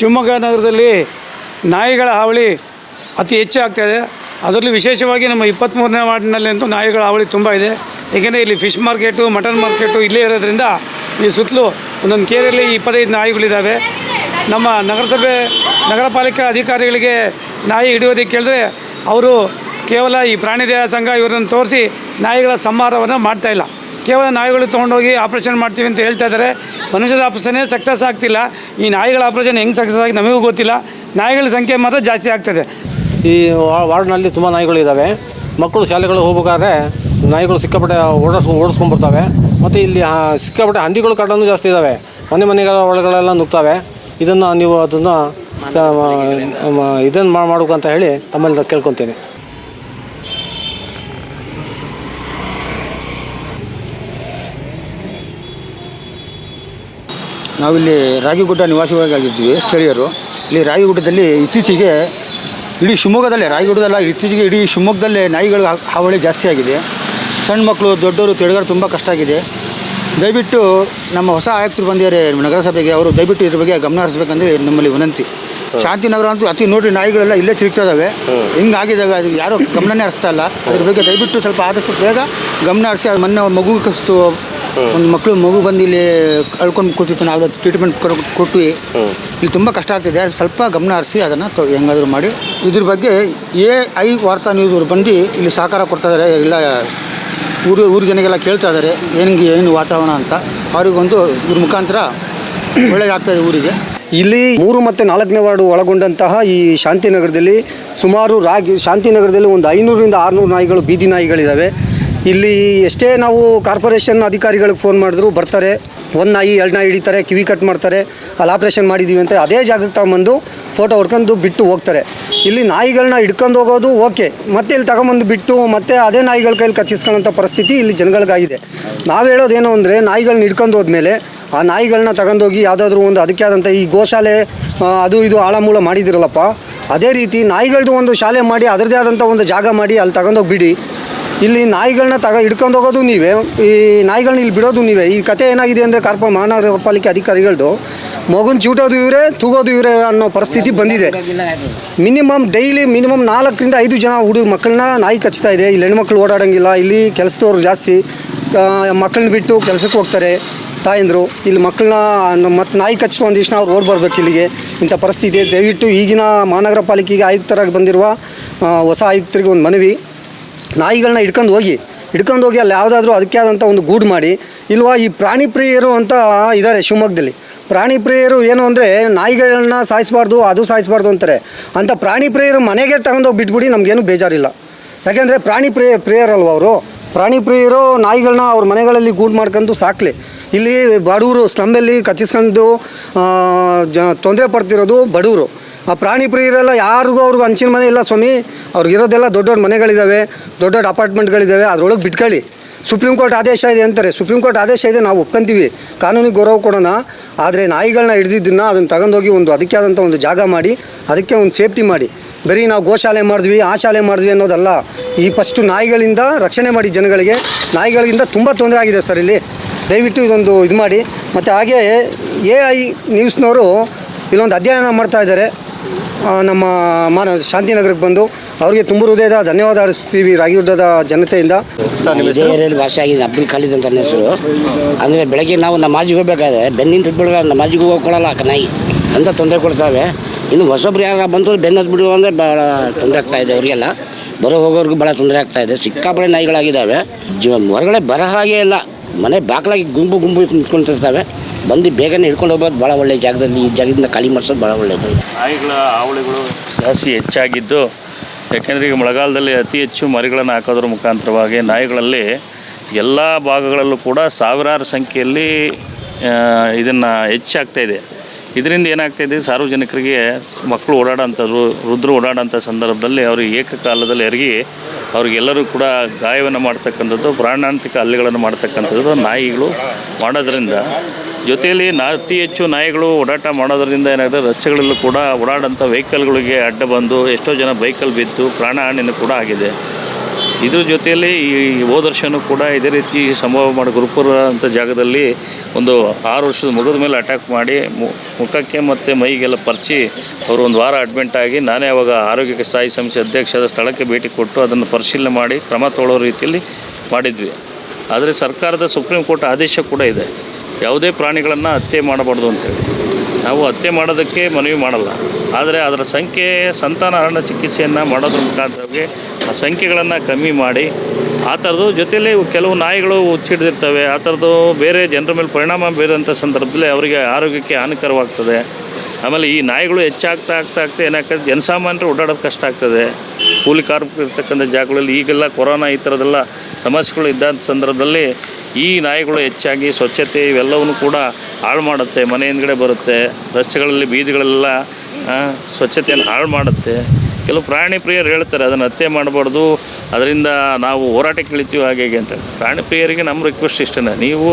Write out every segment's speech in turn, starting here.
ಶಿವಮೊಗ್ಗ ನಗರದಲ್ಲಿ ನಾಯಿಗಳ ಹಾವಳಿ ಅತಿ ಹೆಚ್ಚು ಆಗ್ತಾಯಿದೆ ಅದರಲ್ಲೂ ವಿಶೇಷವಾಗಿ ನಮ್ಮ ಇಪ್ಪತ್ತ್ಮೂರನೇ ವಾರ್ಡ್ನಲ್ಲಿ ಅಂತೂ ನಾಯಿಗಳ ಹಾವಳಿ ತುಂಬ ಇದೆ. ಏಕೆಂದರೆ ಇಲ್ಲಿ ಫಿಶ್ ಮಾರ್ಕೆಟು, ಮಟನ್ ಮಾರ್ಕೆಟು ಇಲ್ಲೇ ಇರೋದ್ರಿಂದ ಈ ಸುತ್ತಲೂ ಒಂದೊಂದು ಕೇರಿಯಲ್ಲಿ ಇಪ್ಪತ್ತೈದು ನಾಯಿಗಳಿದ್ದಾವೆ. ನಮ್ಮ ನಗರಸಭೆ ನಗರ ಪಾಲಿಕೆ ಅಧಿಕಾರಿಗಳಿಗೆ ನಾಯಿ ಹಿಡಿಯೋದಕ್ಕೆ ಕೇಳಿದ್ರೆ ಅವರು ಕೇವಲ ಈ ಪ್ರಾಣಿ ದಯಾ ಸಂಘ ಇವರನ್ನು ತೋರಿಸಿ ನಾಯಿಗಳ ಸಂಹಾರವನ್ನು ಮಾಡ್ತಾಯಿಲ್ಲ ಕೇವಲ ನಾಯಿಗಳು ತೊಗೊಂಡೋಗಿ ಆಪ್ರೇಷನ್ ಮಾಡ್ತೀವಿ ಅಂತ ಹೇಳ್ತಾ ಇದ್ದಾರೆ. ಮನುಷ್ಯರ ಆಪರೇಷನೇ ಸಕ್ಸಸ್ ಆಗ್ತಿಲ್ಲ. ಈ ನಾಯಿಗಳ ಆಪರೇಷನ್ ಹೆಂಗೆ ಸಕ್ಸಸ್ ಆಗಿ ನಮಗೂ ಗೊತ್ತಿಲ್ಲ. ನಾಯಿಗಳ ಸಂಖ್ಯೆ ಮಾತ್ರ ಜಾಸ್ತಿ ಆಗ್ತದೆ. ಈ ವಾರ್ಡ್ನಲ್ಲಿ ತುಂಬ ನಾಯಿಗಳಿದ್ದಾವೆ ಮಕ್ಕಳು ಶಾಲೆಗಳಿಗೆ ಹೋಗ್ಬೇಕಾದ್ರೆ ನಾಯಿಗಳು ಸಿಕ್ಕಾಪಟ್ಟೆ ಓಡಿಸ್ ಓಡಿಸ್ಕೊಂಡ್ಬರ್ತವೆ ಮತ್ತು ಇಲ್ಲಿ ಸಿಕ್ಕಾಪಟ್ಟೆ ಹಂದಿಗಳು ಕಾಟನೂ ಜಾಸ್ತಿ ಇದ್ದಾವೆ ಮನೆ ಮನೆಗಳ ಒಳಗಳೆಲ್ಲ ನುಗ್ತವೆ. ಇದನ್ನು ನೀವು ಅದನ್ನು ಇದನ್ನು ಮಾಡಬೇಕು ಅಂತ ಹೇಳಿ ತಮ್ಮಲ್ಲಿ ಕೇಳ್ಕೊತೀನಿ. ನಾವಿಲ್ಲಿ ರಾಗಿಗುಡ್ಡ ನಿವಾಸಿಗಳಾಗಿದ್ದೀವಿ ಸ್ಥಳೀಯರು. ಇಲ್ಲಿ ರಾಗಿಗುಡ್ಡದಲ್ಲಿ ಇತ್ತೀಚೆಗೆ ಇಡೀ ಶಿವಮೊಗ್ಗದಲ್ಲೇ ರಾಗಿಗುಡ್ಡದಲ್ಲ ಇತ್ತೀಚೆಗೆ ಇಡೀ ಶಿವಮೊಗ್ಗದಲ್ಲೇ ನಾಯಿಗಳ ಹಾವಳಿ ಜಾಸ್ತಿ ಆಗಿದೆ. ಸಣ್ಣ ಮಕ್ಕಳು ದೊಡ್ಡವರು ತಿರುಗಾಡ ತುಂಬ ಕಷ್ಟ ಆಗಿದೆ. ದಯವಿಟ್ಟು ನಮ್ಮ ಹೊಸ ಆಯುಕ್ತರು ಬಂದಿದ್ದಾರೆ ನಗರಸಭೆಗೆ ಅವರು ದಯವಿಟ್ಟು ಇದ್ರ ಬಗ್ಗೆ ಗಮನ ಹರಿಸ್ಬೇಕಂದ್ರೆ ನಮ್ಮಲ್ಲಿ ವಿನಂತಿ. ಶಾಂತಿನಗರ ಅಂತೂ ಅತಿ ನೋಡ್ರಿ ನಾಯಿಗಳೆಲ್ಲ ಇಲ್ಲೇ ತಿರುಗ್ತಾ ಇದಾವೆ ಹಿಂಗಾಗಿದ್ದಾವೆ ಅದು ಯಾರೂ ಗಮನನೇ ಹರಿಸ್ತಾ ಇಲ್ಲ. ಅದ್ರ ಬಗ್ಗೆ ದಯವಿಟ್ಟು ಸ್ವಲ್ಪ ಆದಷ್ಟು ಬೇಗ ಗಮನ ಹರಿಸಿ ಅದು ಮೊನ್ನೆ ಮಗು ಕಸ್ತು ಒಂದು ಮಕ್ಕಳು ಮಗು ಬಂದು ಇಲ್ಲಿ ಕಳ್ಕೊಂಡು ಕೂತಿತ್ತು ನಾವು ಟ್ರೀಟ್ಮೆಂಟ್ ಕೊಟ್ಟು ಇಲ್ಲಿ ತುಂಬ ಕಷ್ಟ ಆಗ್ತಿದೆ. ಸ್ವಲ್ಪ ಗಮನ ಹರಿಸಿ ಅದನ್ನು ಹೆಂಗಾದರೂ ಮಾಡಿ. ಇದ್ರ ಬಗ್ಗೆ ಎ ಐ ವಾರ್ತಾ ನ್ಯೂಸ್ ಅವರು ಬಂದು ಇಲ್ಲಿ ಸಹಕಾರ ಕೊಡ್ತಾ ಇದ್ದಾರೆ ಎಲ್ಲ ಊರು ಊರು ಜನಗೆಲ್ಲ ಕೇಳ್ತಾ ಇದ್ದಾರೆ ಹೆಂಗೆ ಏನು ವಾತಾವರಣ ಅಂತ. ಅವ್ರಿಗೊಂದು ಇದ್ರ ಮುಖಾಂತರ ಒಳ್ಳೆಯದಾಗ್ತಾಯಿದೆ ಊರಿಗೆ. ಇಲ್ಲಿ ಮೂರು ಮತ್ತು ನಾಲ್ಕನೇ ವಾರ್ಡು ಒಳಗೊಂಡಂತಹ ಈ ಶಾಂತಿನಗರದಲ್ಲಿ ಸುಮಾರು ರಾಗಿ ಶಾಂತಿನಗರದಲ್ಲಿ ಒಂದು ಐನೂರರಿಂದ ಆರುನೂರು ನಾಯಿಗಳು ಬೀದಿ ನಾಯಿಗಳಿದ್ದಾವೆ ಇಲ್ಲಿ ಎಷ್ಟೇ ನಾವು ಕಾರ್ಪೊರೇಷನ್ ಅಧಿಕಾರಿಗಳಿಗೆ ಫೋನ್ ಮಾಡಿದ್ರು ಬರ್ತಾರೆ, ಒಂದು ನಾಯಿ, ಎರಡು ನಾಯಿ ಹಿಡಿತಾರೆ, ಕಿವಿ ಕಟ್ ಮಾಡ್ತಾರೆ, ಅಲ್ಲಿ ಆಪ್ರೇಷನ್ ಮಾಡಿದ್ದೀವಿ ಅಂತ ಅದೇ ಜಾಗಕ್ಕೆ ತಗೊಂಬಂದು ಫೋಟೋ ಹೊಡ್ಕೊಂಡು ಬಿಟ್ಟು ಹೋಗ್ತಾರೆ. ಇಲ್ಲಿ ನಾಯಿಗಳನ್ನ ಹಿಡ್ಕೊಂಡು ಹೋಗೋದು ಓಕೆ, ಮತ್ತೆ ಇಲ್ಲಿ ತಗೊಂಬಂದು ಬಿಟ್ಟು, ಮತ್ತೆ ಅದೇ ನಾಯಿಗಳ ಕೈಲಿ ಕಚ್ಚಿಸ್ಕೊಳ್ಳೋಂಥ ಪರಿಸ್ಥಿತಿ ಇಲ್ಲಿ ಜನಗಳಿಗಾಗಿದೆ. ನಾವು ಹೇಳೋದೇನು ಅಂದರೆ ನಾಯಿಗಳನ್ನ ಹಿಡ್ಕೊಂಡು ಹೋದ್ಮೇಲೆ ಆ ನಾಯಿಗಳನ್ನ ತಗೊಂಡೋಗಿ ಯಾವುದಾದ್ರೂ ಒಂದು ಅದಕ್ಕೆ ಆದಂಥ ಈ ಗೋಶಾಲೆ ಅದು ಇದು ಆಳಮೂಳ ಮಾಡಿದಿರಲ್ಲಪ್ಪ, ಅದೇ ರೀತಿ ನಾಯಿಗಳದ್ದು ಒಂದು ಶಾಲೆ ಮಾಡಿ ಅದರದೇ ಆದಂಥ ಒಂದು ಜಾಗ ಮಾಡಿ ಅಲ್ಲಿ ತಗೊಂಡೋಗಿ ಬಿಡಿ ಇಲ್ಲಿ ನಾಯಿಗಳನ್ನ ತಗ ಹಿಡ್ಕೊಂಡು ಹೋಗೋದು ನೀವೇ. ಈ ನಾಯಿಗಳನ್ನ ಇಲ್ಲಿ ಬಿಡೋದು ನೀವೇ. ಈ ಕತೆ ಏನಾಗಿದೆ ಅಂದರೆ ಕಾರ್ಪ ಮಹಾನಗರ ಪಾಲಿಕೆ ಅಧಿಕಾರಿಗಳದು, ಮಗುನ ಚೂಟೋದು ಇವರೇ, ತೂಗೋದು ಇವರೇ ಅನ್ನೋ ಪರಿಸ್ಥಿತಿ ಬಂದಿದೆ. ಮಿನಿಮಮ್ ಡೈಲಿ ಮಿನಿಮಮ್ ನಾಲ್ಕರಿಂದ ಐದು ಜನ ಹುಡುಗ ಮಕ್ಕಳನ್ನ ನಾಯಿ ಕಚ್ತಾ ಇದೆ. ಇಲ್ಲಿ ಹೆಣ್ಮಕ್ಳು ಓಡಾಡೋಂಗಿಲ್ಲ. ಇಲ್ಲಿ ಕೆಲಸದವ್ರು ಜಾಸ್ತಿ ಮಕ್ಕಳನ್ನ ಬಿಟ್ಟು ಕೆಲಸಕ್ಕೆ ಹೋಗ್ತಾರೆ ತಾಯಂದರು. ಇಲ್ಲಿ ಮಕ್ಕಳನ್ನ ಮತ್ತು ನಾಯಿ ಕಚ್ಚಿತು ಒಂದಿಷ್ಟು ಅವ್ರು ಓಡ್ ಬರ್ಬೇಕು ಇಲ್ಲಿಗೆ. ಇಂಥ ಪರಿಸ್ಥಿತಿ ದಯವಿಟ್ಟು ಈಗಿನ ಮಹಾನಗರ ಪಾಲಿಕೆಗೆ ಆಯುಕ್ತರಾಗಿ ಬಂದಿರುವ ಹೊಸ ಆಯುಕ್ತರಿಗೆ ಒಂದು ಮನವಿ. ನಾಯಿಗಳನ್ನ ಹಿಡ್ಕೊಂಡು ಹೋಗಿ ಹಿಡ್ಕೊಂಡು ಹೋಗಿ ಅಲ್ಲಿ ಯಾವುದಾದ್ರೂ ಅದಕ್ಕೆ ಆದಂಥ ಒಂದು ಗೂಡು ಮಾಡಿ, ಇಲ್ವಾ ಈ ಪ್ರಾಣಿ ಪ್ರಿಯರು ಅಂತ ಇದ್ದಾರೆ ಶಿವಮೊಗ್ಗದಲ್ಲಿ. ಪ್ರಾಣಿ ಪ್ರಿಯರು ಏನು ಅಂದರೆ ನಾಯಿಗಳನ್ನ ಸಾಯಿಸಬಾರ್ದು, ಅದು ಸಾಯಿಸಬಾರ್ದು ಅಂತಾರೆ. ಅಂಥ ಪ್ರಾಣಿ ಪ್ರಿಯರು ಮನೆಗೆ ತಗೊಂಡೋಗಿ ಬಿಟ್ಬಿಡಿ, ನಮಗೇನು ಬೇಜಾರಿಲ್ಲ. ಯಾಕೆಂದರೆ ಪ್ರಾಣಿ ಪ್ರಿಯ, ಪ್ರಿಯರಲ್ವ ಅವರು? ಪ್ರಾಣಿ ಪ್ರಿಯರು ನಾಯಿಗಳನ್ನ ಅವ್ರ ಮನೆಗಳಲ್ಲಿ ಗೂಡು ಮಾಡ್ಕೊಂಡು ಸಾಕಲಿ. ಇಲ್ಲಿ ಬಡವರು ಸ್ಲಂಬಲ್ಲಿ ಕಚ್ಚಿಸ್ಕೊಂಡು ಜ, ತೊಂದರೆ ಪಡ್ತಿರೋದು ಬಡವರು ಆ ಪ್ರಾಣಿ ಪ್ರಿಯರೆಲ್ಲ ಯಾರಿಗೂ ಅವ್ರಿಗೂ ಹಂಚಿನ ಮನೆ ಇಲ್ಲ ಸ್ವಾಮಿ. ಅವ್ರಿಗಿರೋದೆಲ್ಲ ದೊಡ್ಡ ದೊಡ್ಡ ಮನೆಗಳಿದ್ದಾವೆ ದೊಡ್ಡ ದೊಡ್ಡ ಅಪಾರ್ಟ್ಮೆಂಟ್ಗಳಿದ್ದಾವೆ ಅದರೊಳಗೆ ಬಿಟ್ಕೊಳ್ಳಿ. ಸುಪ್ರೀಂ ಕೋರ್ಟ್ ಆದೇಶ ಇದೆ ಅಂತಾರೆ. ಸುಪ್ರೀಂ ಕೋರ್ಟ್ ಆದೇಶ ಇದೆ, ನಾವು ಒಪ್ಕೊಂತೀವಿ. ಕಾನೂನಿಗೆ ಗೌರವ ಕೊಡೋಣ. ಆದರೆ ನಾಯಿಗಳನ್ನ ಹಿಡಿದಿದ್ದನ್ನ ಅದನ್ನು ತಗೊಂಡೋಗಿ ಒಂದು ಅದಕ್ಕೆ ಆದಂಥ ಒಂದು ಜಾಗ ಮಾಡಿ, ಅದಕ್ಕೆ ಒಂದು ಸೇಫ್ಟಿ ಮಾಡಿ. ಬರೀ ನಾವು ಗೋಶಾಲೆ ಮಾಡಿದ್ವಿ, ಆ ಶಾಲೆ ಮಾಡಿದ್ವಿ ಅನ್ನೋದಲ್ಲ. ಈ ಫಸ್ಟು ನಾಯಿಗಳಿಂದ ರಕ್ಷಣೆ ಮಾಡಿ ಜನಗಳಿಗೆ. ನಾಯಿಗಳಿಂದ ತುಂಬ ತೊಂದರೆ ಆಗಿದೆ ಸರ್ ಇಲ್ಲಿ. ದಯವಿಟ್ಟು ಇದೊಂದು ಇದು ಮಾಡಿ ಮತ್ತು ಹಾಗೆ ಎ ಐ ನ್ಯೂಸ್ನವರು ಇಲ್ಲೊಂದು ಅಧ್ಯಯನ ಮಾಡ್ತಾ ಇದ್ದಾರೆ. ನಮ್ಮ ಮಾನ ಶಾಂತಿನಗರಕ್ಕೆ ಬಂದು ಅವರಿಗೆ ತುಂಬ ಹೃದಯದ ಧನ್ಯವಾದ ಅರ್ಪಿಸ್ತೀವಿ ರಾಗಿಗುಡ್ಡದ ಜನತೆಯಿಂದ. ಭಾಷೆ ಏರಿಯಲ್ಲಿ ವಾಸ ಆಗಿದೆ ಅಬ್ದುಲ್ ಖಾಲಿದ್ ಅಂತ ನನ್ನ ಹೆಸರು. ಅಂದರೆ ಬೆಳಗ್ಗೆ ನಾವು ನಮಾಜಿಗೆ ಹೋಗ್ಬೇಕಾದ್ರೆ ಬೆನ್ನಿಂದ ಬಿಡೋಲ್ಲ ಮಾಜಿಗೆ ಹೋಗ್ಕೊಳ್ಳಲ್ಲ ಆ ನಾಯಿ. ಅಂತ ತೊಂದರೆ ಕೊಡ್ತಾವೆ. ಇನ್ನು ಹೊಸೊಬ್ರು ಯಾರು ಬಂತು ಬೆನ್ನು ಬಿಡುವ ಬಿಡು ಅಂದರೆ ಭಾಳ ತೊಂದರೆ ಆಗ್ತಾ ಇದೆ ಅವರಿಗೆಲ್ಲ. ಬರೋ ಹೋಗೋರ್ಗೂ ಭಾಳ ತೊಂದರೆ ಆಗ್ತಾ ಇದೆ. ಸಿಕ್ಕಾಪಡೆ ನಾಯಿಗಳಾಗಿದ್ದಾವೆ. ಜೀವ ಹೊರಗಡೆ ಬರೋ ಹಾಗೆ ಇಲ್ಲ. ಮನೆ ಬಾಗಿಲಾಗಿ ಗುಂಪು ಗುಂಪು ನಿಂತ್ಕೊಂಡಿರ್ತಾವೆ. ಬಂದು ಬೇಗನೆ ಹಿಡ್ಕೊಂಡು ಹೋಗೋದು ಭಾಳ ಒಳ್ಳೆಯ ಜಾಗದಲ್ಲಿ ಈ ಜಾಗದಿಂದ ಖಾಲಿ ಮಾಡಿಸೋದು ಭಾಳ ಒಳ್ಳೆಯದು ನಾಯಿಗಳ ಹಾವಳಿಗಳು ಜಾಸ್ತಿ ಹೆಚ್ಚಾಗಿದ್ದು, ಯಾಕೆಂದರೆ ಈಗ ಮಳೆಗಾಲದಲ್ಲಿ ಅತಿ ಹೆಚ್ಚು ಮರಿಗಳನ್ನು ಹಾಕೋದ್ರ ಮುಖಾಂತರವಾಗಿ ನಾಯಿಗಳಲ್ಲಿ ಎಲ್ಲ ಭಾಗಗಳಲ್ಲೂ ಕೂಡ ಸಾವಿರಾರು ಸಂಖ್ಯೆಯಲ್ಲಿ ಇದನ್ನು ಹೆಚ್ಚಾಗ್ತಾ ಇದೆ. ಇದರಿಂದ ಏನಾಗ್ತಾ ಇದೆ, ಸಾರ್ವಜನಿಕರಿಗೆ ಮಕ್ಕಳು ಓಡಾಡೋಂಥದ್ದು, ವೃದ್ಧರು ಓಡಾಡೋಂಥ ಸಂದರ್ಭದಲ್ಲಿ ಅವ್ರಿಗೆ ಏಕಕಾಲದಲ್ಲಿ ಎರಗಿ ಅವ್ರಿಗೆಲ್ಲರೂ ಕೂಡ ಗಾಯವನ್ನು ಮಾಡ್ತಕ್ಕಂಥದ್ದು, ಪ್ರಾಣಾಂತಿಕ ಹಲ್ಲೆಗಳನ್ನು ಮಾಡ್ತಕ್ಕಂಥದ್ದು ನಾಯಿಗಳು ಮಾಡೋದ್ರಿಂದ ಜೊತೆಯಲ್ಲಿ ನಾ ಅತಿ ಹೆಚ್ಚು ನಾಯಿಗಳು ಓಡಾಟ ಮಾಡೋದರಿಂದ ಏನಾಗುತ್ತೆ ರಸ್ತೆಗಳಲ್ಲೂ ಕೂಡ ಓಡಾಡೋಂಥ ವೆಹಿಕಲ್ಗಳಿಗೆ ಅಡ್ಡ ಬಂದು ಎಷ್ಟೋ ಜನ ಬೈಕಲ್ಲಿ ಬಿದ್ದು ಪ್ರಾಣಹಾನಿನೂ ಕೂಡ ಆಗಿದೆ. ಇದ್ರ ಜೊತೆಯಲ್ಲಿ ಈ ಹೋದ ಕೂಡ ಇದೇ ರೀತಿ ಸಂಭವ ಮಾಡಿ ಗುರುಪುರ ಅಂತ ಜಾಗದಲ್ಲಿ ಒಂದು ಆರು ವರ್ಷದ ಮುಗಿದ ಮೇಲೆ ಅಟ್ಯಾಕ್ ಮಾಡಿ ಮುಖಕ್ಕೆ ಮತ್ತು ಮೈಗೆಲ್ಲ ಪರಿಚಿ ಅವರು ಒಂದು ವಾರ ಅಡ್ಮಿಂಟ್ ಆಗಿ ನಾನೇ ಅವಾಗ ಆರೋಗ್ಯ ಸ್ಥಾಯಿ ಸಮಿತಿ ಅಧ್ಯಕ್ಷದ ಸ್ಥಳಕ್ಕೆ ಭೇಟಿ ಕೊಟ್ಟು ಅದನ್ನು ಪರಿಶೀಲನೆ ಮಾಡಿ ಕ್ರಮ ತೊಗೊಳ್ಳೋ ರೀತಿಯಲ್ಲಿ ಮಾಡಿದ್ವಿ. ಆದರೆ ಸರ್ಕಾರದ ಸುಪ್ರೀಂ ಕೋರ್ಟ್ ಆದೇಶ ಕೂಡ ಇದೆ. ಯಾವುದೇ ಪ್ರಾಣಿಗಳನ್ನು ಹತ್ಯೆ ಮಾಡಬಾರ್ದು ಅಂತೇಳಿ ನಾವು ಹತ್ಯೆ ಮಾಡೋದಕ್ಕೆ ಮನವಿ ಮಾಡಲ್ಲ. ಆದರೆ ಅದರ ಸಂಖ್ಯೆ ಸಂತಾನಹರಣ ಚಿಕಿತ್ಸೆಯನ್ನು ಮಾಡೋದ್ರ ಮುಖಾಂತರವಾಗಿ ಆ ಸಂಖ್ಯೆಗಳನ್ನು ಕಮ್ಮಿ ಮಾಡಿ, ಆ ಥರದ್ದು ಜೊತೆಯಲ್ಲಿ ಕೆಲವು ನಾಯಿಗಳು ಹುಚ್ಚಿಡ್ದಿರ್ತವೆ, ಆ ಥರದ್ದು ಬೇರೆ ಜನರ ಮೇಲೆ ಪರಿಣಾಮ ಬೀರೋಂಥ ಸಂದರ್ಭದಲ್ಲಿ ಅವರಿಗೆ ಆರೋಗ್ಯಕ್ಕೆ ಹಾನಿಕರವಾಗ್ತದೆ. ಆಮೇಲೆ ಈ ನಾಯಿಗಳು ಹೆಚ್ಚಾಗ್ತಾ ಆಗ್ತಾ ಆಗ್ತಾ ಏನಾಗ್ತದೆ, ಜನಸಾಮಾನ್ಯರು ಓಡಾಡೋದು ಕಷ್ಟ ಆಗ್ತದೆ. ಕೂಲಿ ಕಾರ್ಮಿಕರು ಇರ್ತಕ್ಕಂಥ ಜಾಗಗಳಲ್ಲಿ ಈಗೆಲ್ಲ ಕೊರೋನಾ ಈ ಥರದ್ದೆಲ್ಲ ಸಮಸ್ಯೆಗಳು ಇದ್ದಂಥ ಸಂದರ್ಭದಲ್ಲಿ ಈ ನಾಯಿಗಳು ಹೆಚ್ಚಾಗಿ ಸ್ವಚ್ಛತೆ ಇವೆಲ್ಲವನ್ನು ಕೂಡ ಹಾಳು ಮಾಡುತ್ತೆ, ಮನೆ ಹಿಂದ್ಗಡೆ ಬರುತ್ತೆ. ರಸ್ತೆಗಳಲ್ಲಿ ಬೀದಿಗಳೆಲ್ಲ ಸ್ವಚ್ಛತೆಯನ್ನು ಹಾಳು ಮಾಡುತ್ತೆ. ಕೆಲವು ಪ್ರಾಣಿ ಪ್ರಿಯರು ಹೇಳ್ತಾರೆ, ಅದನ್ನು ಹತ್ಯೆ ಮಾಡಬಾರ್ದು, ಅದರಿಂದ ನಾವು ಹೋರಾಟಕ್ಕೆ ಇಳಿತೀವಿ ಹಾಗೆ ಹೇಗೆ ಅಂತ. ಪ್ರಾಣಿ ಪ್ರಿಯರಿಗೆ ನಮ್ಮ ರಿಕ್ವೆಸ್ಟ್ ಇಷ್ಟೇ ನೀವು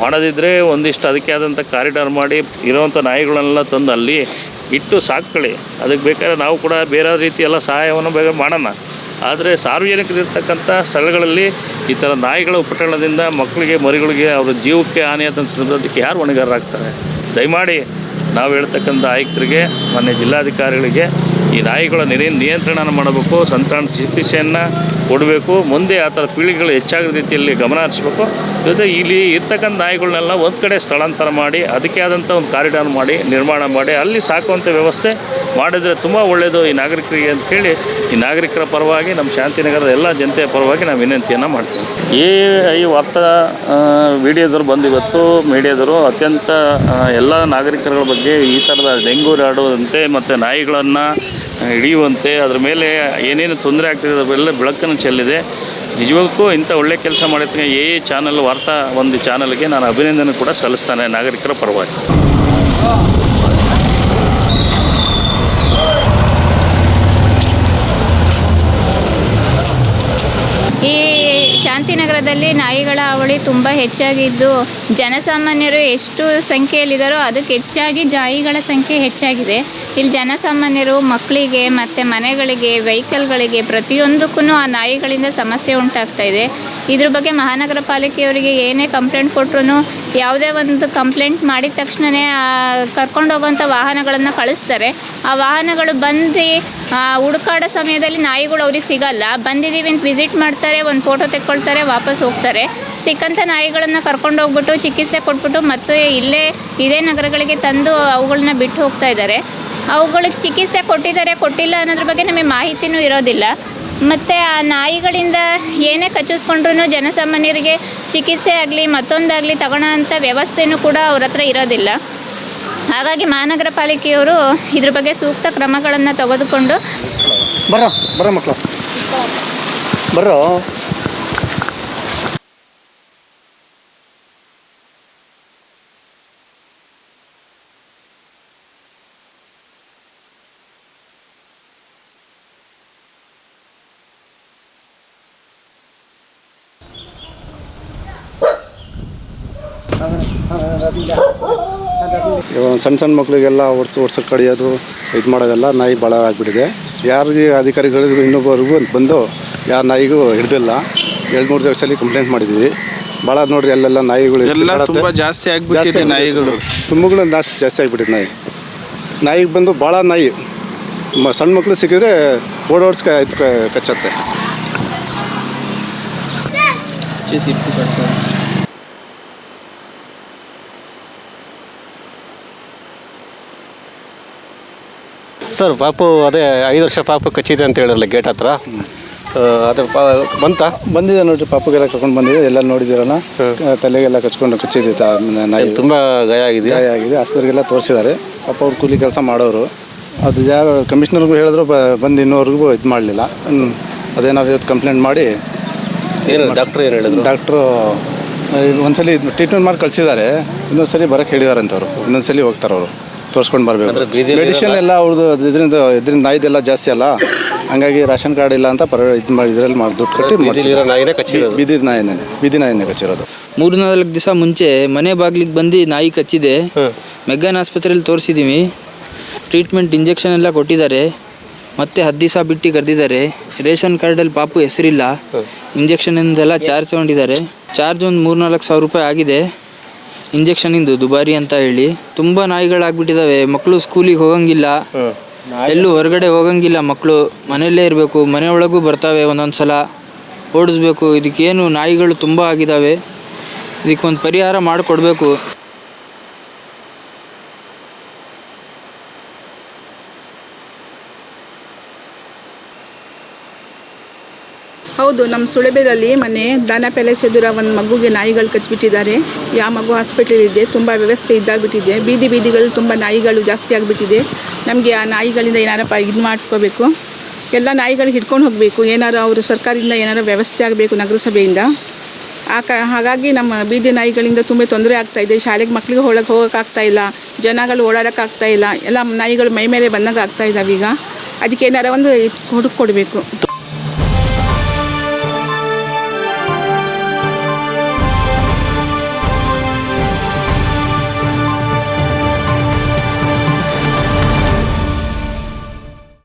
ಮಾಡೋದಿದ್ದರೆ ಒಂದಿಷ್ಟು ಅದಕ್ಕೆ ಆದಂಥ ಕಾರಿಡಾರ್ ಮಾಡಿ, ಇರೋವಂಥ ನಾಯಿಗಳನ್ನೆಲ್ಲ ತಂದು ಅಲ್ಲಿ ಇಟ್ಟು ಸಾಕ್ಕೊಳ್ಳಿ. ಅದಕ್ಕೆ ಬೇಕಾದ್ರೆ ನಾವು ಕೂಡ ಬೇರೆ ರೀತಿಯೆಲ್ಲ ಸಹಾಯವನ್ನು ಬೇಗ ಮಾಡೋಣ. ಆದರೆ ಸಾರ್ವಜನಿಕರಿರ್ತಕ್ಕಂಥ ಸ್ಥಳಗಳಲ್ಲಿ ಈ ಥರ ನಾಯಿಗಳ ಉಪಟಳದಿಂದ ಮಕ್ಕಳಿಗೆ, ಮರಿಗಳಿಗೆ ಅವರ ಜೀವಕ್ಕೆ ಹಾನಿಯಾದಂಥ ಸಂದರ್ಭಕ್ಕೆ ಯಾರು ಹೊಣೆಗಾರರಾಗ್ತಾರೆ? ದಯಮಾಡಿ ನಾವು ಹೇಳ್ತಕ್ಕಂಥ ಆಯುಕ್ತರಿಗೆ, ಮಾನ್ಯ ಜಿಲ್ಲಾಧಿಕಾರಿಗಳಿಗೆ ಈ ನಾಯಿಗಳ ನೀರಿನ ನಿಯಂತ್ರಣ ಮಾಡಬೇಕು, ಸಂತಾನ ಚಿಕಿತ್ಸೆಯನ್ನು ಕೊಡಬೇಕು, ಮುಂದೆ ಆ ಥರ ಪೀಳಿಗೆಗಳು ಹೆಚ್ಚಾಗದ ರೀತಿಯಲ್ಲಿ ಗಮನ ಹರಿಸ್ಬೇಕು. ಜೊತೆ ಇಲ್ಲಿ ಇರ್ತಕ್ಕಂಥ ನಾಯಿಗಳನ್ನೆಲ್ಲ ಒಂದು ಕಡೆ ಸ್ಥಳಾಂತರ ಮಾಡಿ, ಅದಕ್ಕೆ ಆದಂಥ ಒಂದು ಕಾರಿಡಾರ್ ಮಾಡಿ, ನಿರ್ಮಾಣ ಮಾಡಿ, ಅಲ್ಲಿ ಸಾಕುವಂಥ ವ್ಯವಸ್ಥೆ ಮಾಡಿದರೆ ತುಂಬ ಒಳ್ಳೆಯದು ಈ ನಾಗರಿಕರಿಗೆ ಅಂತೇಳಿ ಈ ನಾಗರಿಕರ ಪರವಾಗಿ, ನಮ್ಮ ಶಾಂತಿನಗರದ ಎಲ್ಲ ಜನತೆಯ ಪರವಾಗಿ ನಾವು ವಿನಂತಿಯನ್ನು ಮಾಡ್ತೀವಿ. ಈ ವಾರ್ತಾ ಮೀಡಿಯಾದವರು ಬಂದಿವತ್ತು, ಮೀಡಿಯಾದವರು ಅತ್ಯಂತ ಎಲ್ಲ ನಾಗರಿಕರ ಬಗ್ಗೆ ಈ ಥರದ ಡೆಂಗು ಹರಡುವಂತೆ ಮತ್ತು ನಾಯಿಗಳನ್ನು ಹಿಡಿಯುವಂತೆ ಅದ್ರ ಮೇಲೆ ಏನೇನು ತೊಂದರೆ ಆಗ್ತಿದೆ ಅದೆಲ್ಲ ಬೆಳಕನ್ನು ಚೆಲ್ಲಿದೆ. ನಿಜವಾಗ್ಲೂ ಇಂಥ ಒಳ್ಳೆ ಕೆಲಸ ಮಾಡಿರ್ತೀನಿ ಎ ಎ ಚಾನಲ್ ವಾರ್ತಾ ಒಂದು ಚಾನಲ್ಗೆ ನಾನು ಅಭಿನಂದನೆ ಕೂಡ ಸಲ್ಲಿಸ್ತಾನೆ ನಾಗರಿಕರ ಪರವಾಗಿ. ಈ ಶಾಂತಿನಗರದಲ್ಲಿ ನಾಯಿಗಳ ಹಾವಳಿ ತುಂಬ ಹೆಚ್ಚಾಗಿದ್ದು, ಜನಸಾಮಾನ್ಯರು ಎಷ್ಟು ಸಂಖ್ಯೆಯಲ್ಲಿದ್ದಾರೋ ಅದಕ್ಕೆ ಹೆಚ್ಚಾಗಿ ನಾಯಿಗಳ ಸಂಖ್ಯೆ ಹೆಚ್ಚಾಗಿದೆ. ಇಲ್ಲಿ ಜನಸಾಮಾನ್ಯರು ಮಕ್ಕಳಿಗೆ ಮತ್ತು ಮನೆಗಳಿಗೆ, ವೆಹಿಕಲ್ಗಳಿಗೆ ಪ್ರತಿಯೊಂದಕ್ಕೂ ಆ ನಾಯಿಗಳಿಂದ ಸಮಸ್ಯೆ ಉಂಟಾಗ್ತಾ ಇದೆ. ಇದ್ರ ಬಗ್ಗೆ ಮಹಾನಗರ ಪಾಲಿಕೆಯವರಿಗೆ ಏನೇ ಕಂಪ್ಲೇಂಟ್ ಕೊಟ್ಟರು ಯಾವುದೇ ಒಂದು ಕಂಪ್ಲೇಂಟ್ ಮಾಡಿದ ತಕ್ಷಣವೇ ಕರ್ಕೊಂಡು ಹೋಗೋಂಥ ವಾಹನಗಳನ್ನು ಕಳಿಸ್ತಾರೆ. ಆ ವಾಹನಗಳು ಬಂದು ಹುಡುಕಾಡೋ ಸಮಯದಲ್ಲಿ ನಾಯಿಗಳು ಅವ್ರಿಗೆ ಸಿಗಲ್ಲ. ಬಂದಿದ್ದೀವಿ ಅಂತ ವಿಸಿಟ್ ಮಾಡ್ತಾರೆ, ಒಂದು ಫೋಟೋ ತೆಕ್ಕೊಳ್ತಾರೆ, ವಾಪಸ್ ಹೋಗ್ತಾರೆ. ಸಿಕ್ಕಂಥ ನಾಯಿಗಳನ್ನು ಕರ್ಕೊಂಡು ಹೋಗ್ಬಿಟ್ಟು ಚಿಕಿತ್ಸೆ ಕೊಟ್ಬಿಟ್ಟು ಮತ್ತೆ ಇಲ್ಲೇ, ಇದೇ ನಗರಗಳಿಗೆ ತಂದು ಅವುಗಳನ್ನ ಬಿಟ್ಟು ಹೋಗ್ತಾ ಇದ್ದಾರೆ. ಅವುಗಳಿಗೆ ಚಿಕಿತ್ಸೆ ಕೊಟ್ಟಿದ್ದಾರೆ, ಕೊಟ್ಟಿಲ್ಲ ಅನ್ನೋದ್ರ ಬಗ್ಗೆ ನಮಗೆ ಮಾಹಿತಿನೂ ಇರೋದಿಲ್ಲ. ಮತ್ತು ಆ ನಾಯಿಗಳಿಂದ ಏನೇ ಕಚ್ಚಿಸ್ಕೊಂಡ್ರೂ ಜನಸಾಮಾನ್ಯರಿಗೆ ಚಿಕಿತ್ಸೆ ಆಗಲಿ, ಮತ್ತೊಂದಾಗಲಿ ತಗೊಳ್ಳೋ ಅಂಥ ವ್ಯವಸ್ಥೆನೂ ಕೂಡ ಅವ್ರ ಹತ್ರ ಇರೋದಿಲ್ಲ. ಹಾಗಾಗಿ ಮಹಾನಗರ ಪಾಲಿಕೆಯವರು ಇದ್ರ ಬಗ್ಗೆ ಸೂಕ್ತ ಕ್ರಮಗಳನ್ನು ತೆಗೆದುಕೊಂಡು ಬರೋ ಬರೋ ಮಕ್ಕಳು. ಬರ್ರೋ. ಇವಾಗ ಸಣ್ಣ ಸಣ್ಣ ಮಕ್ಕಳಿಗೆಲ್ಲ ಓಡಿಸ್ ಓಡ್ಸೋಕೆ ಕಡಿಯೋದು ಇದು ಮಾಡೋದೆಲ್ಲ ನಾಯಿ ಭಾಳ ಆಗಿಬಿಟ್ಟಿದೆ. ಯಾರಿಗೆ ಅಧಿಕಾರಿಗಳಿಗೂ ಇನ್ನೊಬ್ಬರಿಗೂ ಬಂದು ಯಾರು ನಾಯಿಗೂ ಹಿಡ್ದಿಲ್ಲ. ಎರಡು ಮೂರು ವರ್ಷದಲ್ಲಿ ಕಂಪ್ಲೇಂಟ್ ಮಾಡಿದ್ದೀವಿ ಭಾಳ ನೋಡ್ರಿ ಅಲ್ಲೆಲ್ಲ ನಾಯಿಗಳು. ತುಂಬಾ ಜಾಸ್ತಿ ಆಗಿಬಿಟ್ಟಿದೆ ನಾಯಿಗಳು. ತುಂಬಗಳು ಜಾಸ್ತಿ ಜಾಸ್ತಿ ಆಗಿಬಿಟ್ಟಿದೆ ನಾಯಿ. ನಾಯಿಗೆ ಬಂದು ಭಾಳ ನಾಯಿ. ಮ ಸಣ್ಣ ಮಕ್ಕಳು ಸಿಕ್ಕಿದ್ರೆ ಓಡೋಡ್ಸ್ಕ ಕಚ್ಚತ್ತೆ. ಸರ್ ಪಾಪು ಅದೇ ಐದು ವರ್ಷ ಪಾಪು ಕಚ್ಚಿದೆ ಅಂತ ಹೇಳಿರಲ್ಲ ಗೇಟ್ ಹತ್ರ. ಅದು ಪಾ ಬಂತ? ಬಂದಿದೆ ನೋಡಿರಿ ಪಾಪಗೆಲ್ಲ ಕರ್ಕೊಂಡು ಬಂದಿದೆ ಎಲ್ಲ ನೋಡಿದಿರಲ್ಲ ತಲೆಗೆಲ್ಲ ಕಚ್ಕೊಂಡು ಕಚ್ಚಿದೆ ತ- ನಾಯಿ. ತುಂಬ ಗಾಯ ಆಗಿದೆ ಗಾಯ ಆಗಿದೆ ಆಸ್ಪತ್ರೆಗೆಲ್ಲ ತೋರಿಸಿದ್ದಾರೆ. ಪಾಪ ಅವ್ರು ಕೂಲಿ ಕೆಲಸ ಮಾಡೋರು. ಅದು ಯಾರು ಕಮಿಷನರ್ಗೂ ಹೇಳಿದ್ರು ಬ ಬಂದು ಇನ್ನೋರ್ಗೂ ಇದು ಮಾಡಲಿಲ್ಲ. ಅದೇನಾದ್ರೂ ಇವತ್ತು ಕಂಪ್ಲೇಂಟ್ ಮಾಡಿ ಏನು ಡಾಕ್ಟ್ರ್ ಏನು ಹೇಳಿದ್ರು? ಡಾಕ್ಟ್ರು ಒಂದ್ಸಲಿ ಟ್ರೀಟ್ಮೆಂಟ್ ಮಾಡಿ ಕಳಿಸಿದ್ದಾರೆ. ಇನ್ನೊಂದ್ಸಲಿ ಬರೋಕ್ಕೆ ಹೇಳಿದ್ದಾರೆ ಅಂತವ್ರು ಇನ್ನೊಂದ್ಸಲಿ ಹೋಗ್ತಾರೆ ಅವರು ತೋರಿಸ್ಕೊಂಡು ಬರಬೇಕು. ಮೆಡಿಸಿನ್ ಎಲ್ಲ ಅವ್ರದ್ದು ಇದರಿಂದ ಇದರಿಂದ ನಾಯಿದೆಲ್ಲ ಜಾಸ್ತಿ ಅಲ್ಲ. ಹಂಗಾಗಿ ರೇಷನ್ ಕಾರ್ಡ್ ಇಲ್ಲ ಅಂತ ಪರ ಇದು ಮಾಡಿ ಇದರಲ್ಲಿ ಮಾಡಿ ದುಡ್ಡು ಕಟ್ಟಿ. ಬೀದಿ ನಾಯಿನೇ ಬೀದಿ ನಾಯಿನೇ ಕಚ್ಚಿರೋದು. ಮೂರು ನಾಲ್ಕು ದಿವಸ ಮುಂಚೆ ಮನೆ ಬಾಗಿಲಿಗೆ ಬಂದು ನಾಯಿ ಕಚ್ಚಿದೆ. ಮೆಗ್ಗಾನ್ ಆಸ್ಪತ್ರೆಯಲ್ಲಿ ತೋರಿಸಿದ್ದೀವಿ ಟ್ರೀಟ್ಮೆಂಟ್ ಇಂಜೆಕ್ಷನ್ ಎಲ್ಲ ಕೊಟ್ಟಿದ್ದಾರೆ. ಮತ್ತೆ ಹತ್ತು ದಿವಸ ಬಿಟ್ಟು ಕರೆದಿದ್ದಾರೆ. ರೇಷನ್ ಕಾರ್ಡಲ್ಲಿ ಪಾಪು ಹೆಸರಿಲ್ಲ. ಇಂಜೆಕ್ಷನಿಂದೆಲ್ಲ ಚಾರ್ಜ್ ತೊಗೊಂಡಿದ್ದಾರೆ. ಚಾರ್ಜ್ ಒಂದು ಮೂರು ನಾಲ್ಕು ಸಾವಿರ ರೂಪಾಯಿ ಆಗಿದೆ. ಇಂಜೆಕ್ಷನಿಂದು ದುಬಾರಿ ಅಂತ ಹೇಳಿ ತುಂಬ ನಾಯಿಗಳಾಗ್ಬಿಟ್ಟಿದ್ದಾವೆ ಮಕ್ಕಳು ಸ್ಕೂಲಿಗೆ ಹೋಗಂಗಿಲ್ಲ. ಎಲ್ಲೂ ಹೊರಗಡೆ ಹೋಗಂಗಿಲ್ಲ ಮಕ್ಕಳು ಮನೆಯಲ್ಲೇ ಇರಬೇಕು ಮನೆ ಒಳಗೂ ಬರ್ತಾವೆ ಒಂದೊಂದು ಸಲ ಓಡಿಸ್ಬೇಕು. ಇದಕ್ಕೇನು ನಾಯಿಗಳು ತುಂಬ ಆಗಿದ್ದಾವೆ ಇದಕ್ಕೊಂದು ಪರಿಹಾರ ಮಾಡಿಕೊಡ್ಬೇಕು. ಹೌದು ನಮ್ಮ ಸುಳೆಬೇರಲ್ಲಿ ಮನೆ ದಾನ ಪ್ಯಾಲೇಸ್ ಎದುರ ಒಂದು ಮಗುಗೆ ನಾಯಿಗಳು ಕಚ್ಚಿಬಿಟ್ಟಿದ್ದಾರೆ ಯಾವ ಮಗು ಹಾಸ್ಪಿಟಲ್ ಇದೆ ತುಂಬ ವ್ಯವಸ್ಥೆ ಇದ್ದಾಗ್ಬಿಟ್ಟಿದೆ. ಬೀದಿ ಬೀದಿಗಳು ತುಂಬ ನಾಯಿಗಳು ಜಾಸ್ತಿ ಆಗಿಬಿಟ್ಟಿದೆ. ನಮಗೆ ಆ ನಾಯಿಗಳಿಂದ ಏನಾರಪ್ಪ ಇದು ಮಾಡ್ಕೋಬೇಕು? ಎಲ್ಲ ನಾಯಿಗಳು ಹಿಡ್ಕೊಂಡು ಹೋಗಬೇಕು. ಏನಾರು ಅವರು ಸರ್ಕಾರದಿಂದ ಏನಾರು ವ್ಯವಸ್ಥೆ ಆಗಬೇಕು ನಗರಸಭೆಯಿಂದ? ಆ ಕ, ಹಾಗಾಗಿ ನಮ್ಮ ಬೀದಿ ನಾಯಿಗಳಿಂದ ತುಂಬ ತೊಂದರೆ ಆಗ್ತಾ ಇದೆ. ಶಾಲೆಗೆ ಮಕ್ಕಳಿಗೆ ಒಳಗೆ ಹೋಗೋಕ್ಕಾಗ್ತಾ ಇಲ್ಲ. ಜನಗಳು ಓಡಾಡೋಕ್ಕಾಗ್ತಾ ಇಲ್ಲ. ಎಲ್ಲ ನಾಯಿಗಳು ಮೈ ಮೇಲೆ ಬಂದಂಗೆ ಆಗ್ತಾ ಈಗ ಅದಕ್ಕೆ ಏನಾರ ಒಂದು ಹುಡುಕ್ ಕೊಡಬೇಕು.